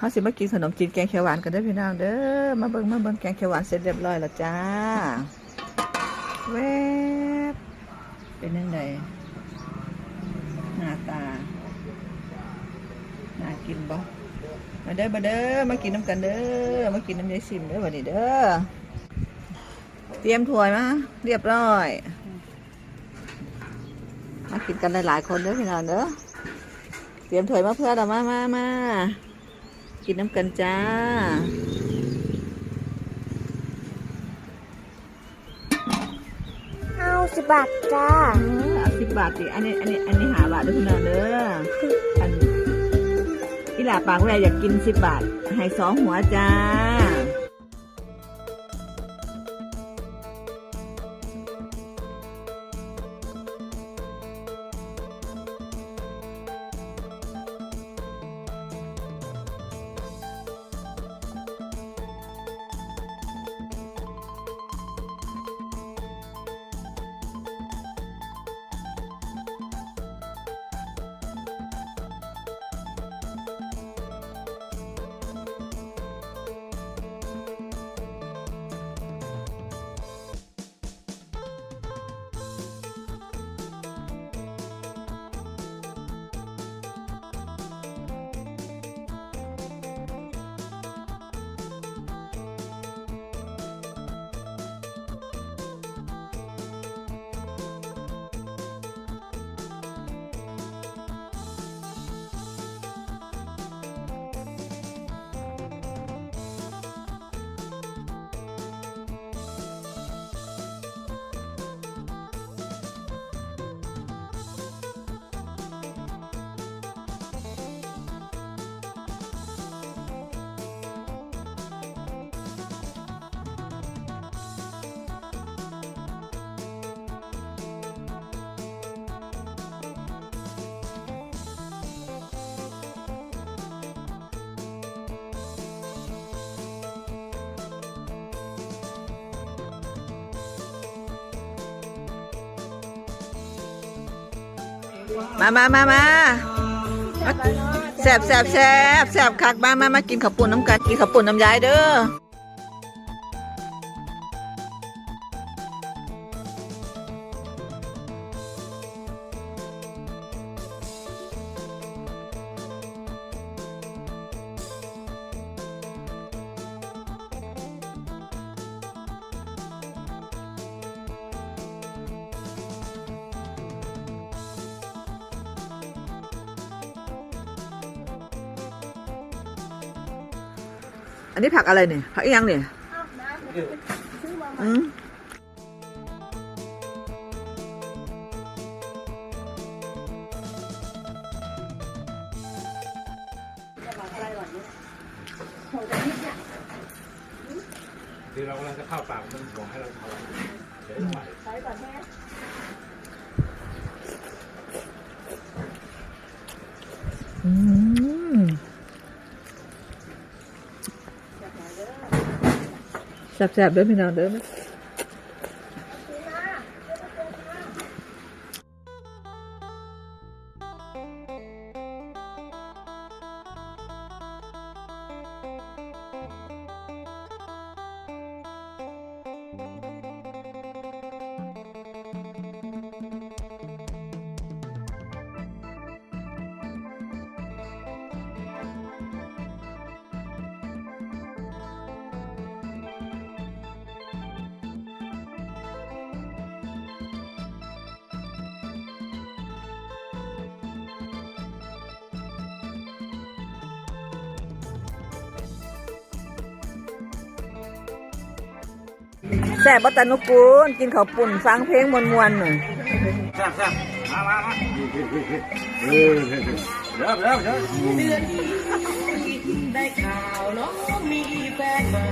เขาสิมากินขนมจีนแกงเขียวหวานกันเด้พี่น้องเด้อมาเบิ่งมาเบิ่งแกงเขียวหวานเสร็จเรียบร้อยแล้วจ้าแวบเป็นยังไงหน้าตาน่ากินบ่มาเด้อมาเด้อมากินน้ำกันเด้อมากินน้ำยายซิมเด้อวันนี้เด้อเตรียมถ้วยมาเรียบร้อย มากินกันหลายๆคนเด้อพี่น้องเด้อเตรียมถ้วยมาเพื่อเรามามามา กินน้ำกันจ้าเอาสิบบาทจ้าเออเอาสิบบาทสิอันนี้อันนี้อันนี้หาบาทเด้อพี่น้องเด้ออันอีหลาปากแวอยากกินสิบบาทให้สองหัวจ้า มามามามาแสบแสบแสบแสบคักมามามากินข้าวปุ่นน้ำกันกินข้าวปุ่นน้ำยายเด้อ นนี้ผักอะไรเนี่ยผักอีหยังเนี่ยอืมคือเรากำลังจะเข้าปากมันบอกให้เราทำเดี๋ยวใหม่อืม แสบๆเด้อพี่น้องเด้อ แซ่บบัตนุกูลกินข้าวปุ่นฟังเพลงมวนๆหน่อยแซ่บแซ่บมามามาเอยวเร็วเร็วได้ข่าวน้องมีแฟนใหม่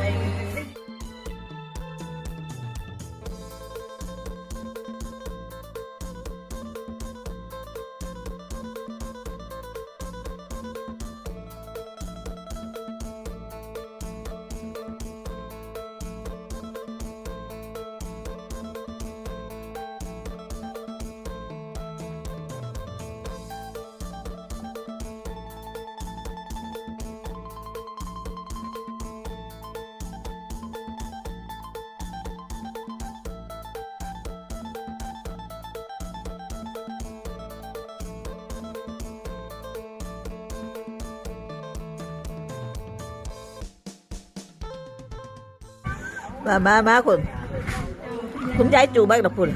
มามามาคุณคุณยายจูบ้างนะคุณ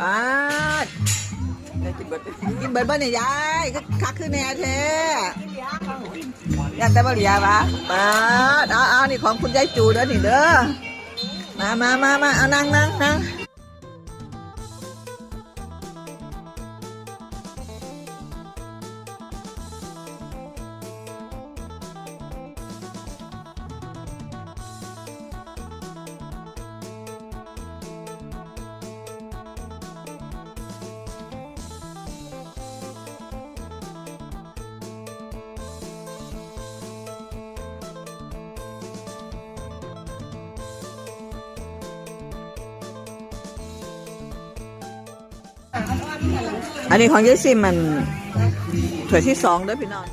บาดกินเบิดกินเบิดบ้านเนี่ยยายก็คักขึ้นแน่แท้อยากได้บะเหลียปะบาดเอาเอานี่ของคุณยายจูเด้อนี่เด้อ มามามามาเอานั่งนั่งนั่ง อันนี้ของยายซิมมันถ้วยที่สองเด้อพี่น้อง